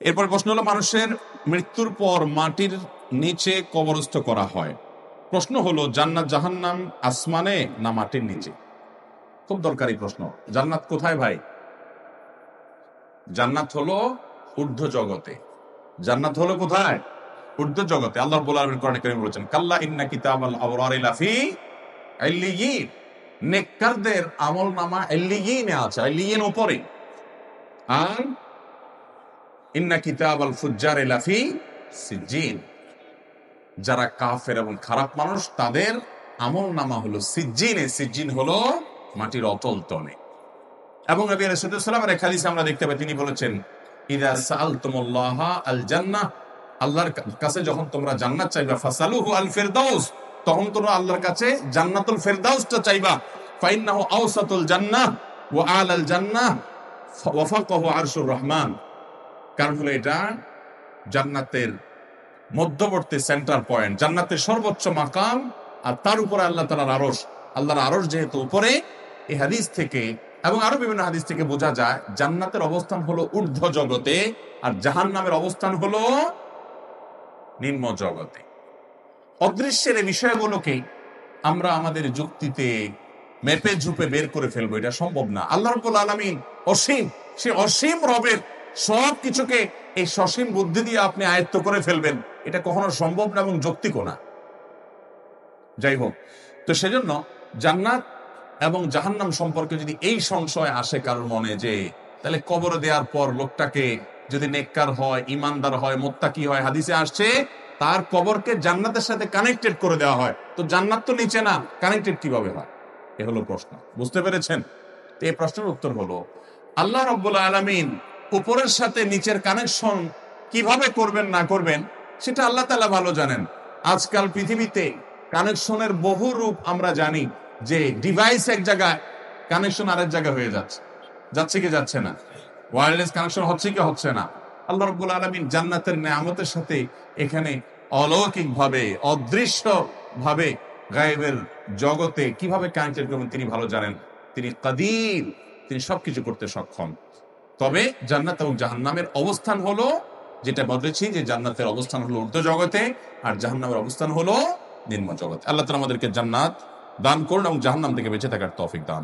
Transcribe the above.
এরপর প্রশ্ন হলো, মানুষের মৃত্যুর পর মাটির নিচে কবরস্থ করা হয়। প্রশ্ন হলো, জান্নাত জাহান্নাম আসমানে না মাটির নিচে? খুব দরকারি প্রশ্ন। জান্নাত কোথায় ভাই? জান্নাত হলো ঊর্ধ্ব জগতে। জান্নাত হলো কোথায়? ঊর্ধ্ব জগতে। আল্লাহ রাব্বুল কোরআনে কারীম বলেছেন, কাল্লা ইন্না কিতাবাল আবরারি লাফি ইল্লিয়িন নেককারদের আমল নামা ইল্লিয়িনে আছে ইল্লিয়িন উপরে। আর ইন্না কিতাবাল ফুজ্জার লাফি সিজ্জিন। যারা কাফের এবং খারাপ মানুষ, তাদের আমল নামা হলো সিজ্জিনে। সিজ্জিন হলো মাটির অতল তলে। এবং নবী আমরা দেখতে পাই, তিনি বলেছেন, ইদা সাআলতুমুল্লাহ আল জান্নাহ আল্লাহর কাছে যখন তোমরা জান্নাত চাইবা, ফাসালুহু আল ফিরদাউস তখন তোমরা আল্লাহর কাছে জান্নাতুল ফিরদাউসটা চাইবা। ফাইন্নাহু আওসাতুল জান্নাহ ওয়া আলাল জান্নাহ ওয়া আরশুর রহমান কারণ হলো এটা জান্নাতের মধ্যবর্তী সেন্টার পয়েন্ট জান্নাতের সর্বোচ্চ মাকাম, আর তার উপরে আল্লাহ তালার আরস আল্লাহর আরস যেহেতু উপরে এই হাদিস থেকে এবং আরও বিভিন্ন হাদিস থেকে বোঝা যায়, জান্নাতের অবস্থান হলো ঊর্ধ্ব জগতে, আর জাহান নামের অবস্থান হলো নিম্ন জগতে। অদৃশ্যের এই বিষয়গুলোকে আমরা আমাদের যুক্তিতে মেপে ঝুপে বের করে ফেলব, এটা সম্ভব না। আল্লাহ রব্বুল আলমিন অসীম, সে অসীম রবের সব কিছুকে এই সসীম বুদ্ধি দিয়ে আপনি আয়ত্ত করে ফেলবেন। এটা কখনো সম্ভব না এবং যৌক্তিকও না। যাই হোক, তো সেজন্য জান্নাত এবং জাহান্নাম সম্পর্কে যদি এই সংশয় আসে কারোর মনে যে, তাহলে কবরে দেওয়ার পর লোকটাকে যদি নেককার হয়, ইমানদার হয়, মোত্তাকি হয়, হাদিসে আসছে, তার কবরকে জান্নাতের সাথে কানেক্টেড করে দেওয়া হয়। তো জান্নাত তো নিচে না কানেক্টেড কীভাবে হয়? এ হলো প্রশ্ন। বুঝতে পেরেছেন? এই প্রশ্নের উত্তর হলো, আল্লাহ রব্বুল আলমিন উপরের সাথে নিচের কানেকশন কীভাবে করবেন, না করবেন, সেটা আল্লাহ তালা ভালো জানেন। আজকাল পৃথিবীতে কানেকশনের বহু রূপ আমরা জানি যে ডিভাইস এক জায়গায় কানেকশন আরেক জায়গায় হয়ে যাচ্ছে। যাচ্ছে কি যাচ্ছে না? ওয়্যারলেস কানেকশন হচ্ছে কি হচ্ছে না? আল্লাহ রব্বুল আলমিন জান্নাতের নেয়ামতের সাথে এখানে অলৌকিক ভাবে অদৃশ্য ভাবে গায়েবের জগতে কীভাবে কানেক্টেড করবেন তিনি ভালো জানেন। তিনি কাদির, তিনি সবকিছু করতে সক্ষম। তবে জান্নাত এবং জাহান্নামের অবস্থান হলো, যেটা বলেছি যে জান্নাতের অবস্থান হলো ঊর্ধ্ব জগতে আর জাহান্নামের অবস্থান হলো নিম্ন জগতে। আল্লাহ তালা আমাদেরকে জান্নাত দান করুন এবং জাহান্নাম থেকে বেঁচে থাকার তৌফিক দান